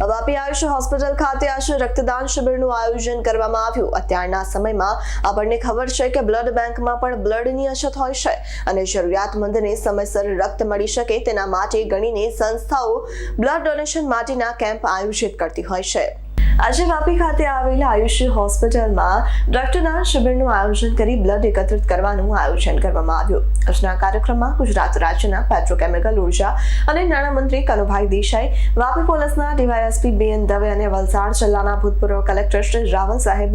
Vapi Ayush hospital ખાતે આજે રક્તદાન શિબિરનું આયોજન કરવામાં આવ્યું. અત્યારના સમયમાં આપણને ખબર છે કે બ્લડ બેંકમાં પણ બ્લડની અછત હોય છે અને જરૂરિયાતમંદને સમયસર રક્ત મળી શકે તેના માટે ગણીને સંસ્થાઓ બ્લડ ડોનેશન માટેના કેમ્પ આયોજિત કરતી હોય છે. આજે વાપી ખાતે આવેલા આયુષ હોસ્પિટલમાં રક્તદાન શિબિરનું આયોજન કરી બ્લડ એકત્રિત કરવાનું આયોજન કરવામાં આવ્યું. આજના કાર્યક્રમમાં ગુજરાત રાજ્યના પેટ્રોકેમિકલ ઊર્જા અને નાણામંત્રી કનુભાઈ દેસાઈ, વાપી પોલીસના ડીવાયએસપી બીએન દવે અને વલસાડ જિલ્લાના ભૂતપૂર્વ કલેક્ટર શ્રી રાવલ સાહેબ,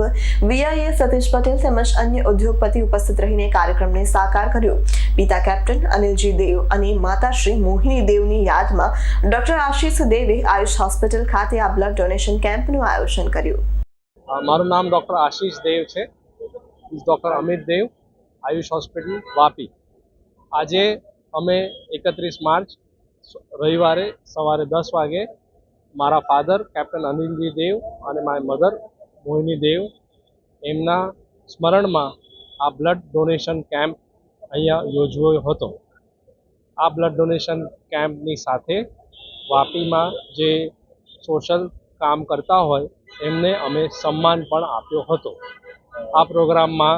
વીઆઈએ સતીશ પટેલ તેમજ અન્ય ઉદ્યોગપતિ ઉપસ્થિત રહીને કાર્યક્રમને સાકાર કર્યો. પિતા કેપ્ટન અનિલજી દેવ અને માતા શ્રી મોહિની દેવની યાદમાં ડોક્ટર આશીષ દેવે આયુષ હોસ્પિટલ ખાતે આ બ્લડ ડોનેશન કેમ્પનું આયોજન કર્યું. મારું નામ ડૉક્ટર આશીષ દેવ છે. Doctor Amit Dev, Ayush hospital, Vapi. આજે અમે એકત્રીસ માર્ચ રવિવારે સવારે દસ વાગે મારા ફાધર, કેપ્ટન અનિલજી દેવ અને મારી મધર, મોહિની દેવ, એમના સ્મરણમાં આ બ્લડ ડોનેશન કેમ્પ અહીંયા યોજવો હતો. આ બ્લડ ડોનેશન કેમ્પની સાથે વાપીમાં જે સોશિયલ કામ કરતા હોય એમને અમે સન્માન પણ આપ્યો હતો. આ પ્રોગ્રામમાં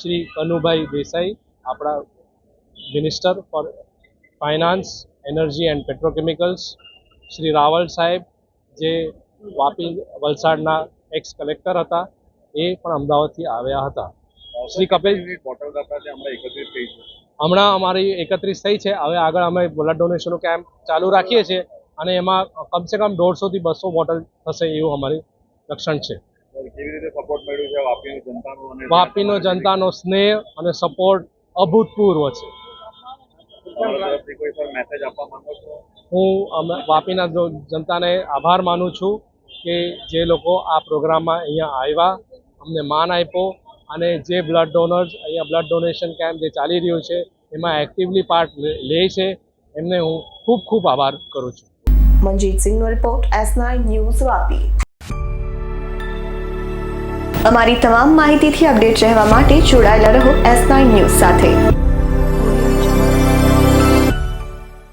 શ્રી કનુભાઈ દેસાઈ આપણા minister for finance energy and petrochemicals Shri Raval સાહેબ જે વાપી વલસાડના એક્સ કલેક્ટર હતા એ પણ અમદાવાદથી આવ્યા હતા. શ્રી કપિલ હમણાં અમારી એકત્રીસ થઈ છે. હવે આગળ અમે બ્લડ ડોનેશનનો કેમ્પ ચાલુ રાખીએ છીએ. અને એમાં કમસે કમ દોઢસોથી બસો બોટલ થશે એવું અમારી લક્ષણ છે. વાપીની જનતાનો સ્નેહ અને સપોર્ટ અભૂતપૂર્વ છો. હું વાપીના જનતાને આભાર માનું છું કે જે લોકો આ પ્રોગ્રામમાં અહીંયા આવ્યા અમને માન આપ્યો અને જે બ્લડ ડોનર્સ અહીંયા બ્લડ ડોનેશન કેમ્પ જે ચાલી રહ્યું છે એમાં એક્ટિવલી પાર્ટ લે છે એમને હું ખૂબ ખૂબ આભાર કરું છું. Manjeet સિંહનો report S nine news Vapi. અમારી તમામ માહિતીથી અપડેટ રહેવા માટે જોડાયેલા રહો એસ નાઇન ન્યૂઝ સાથે.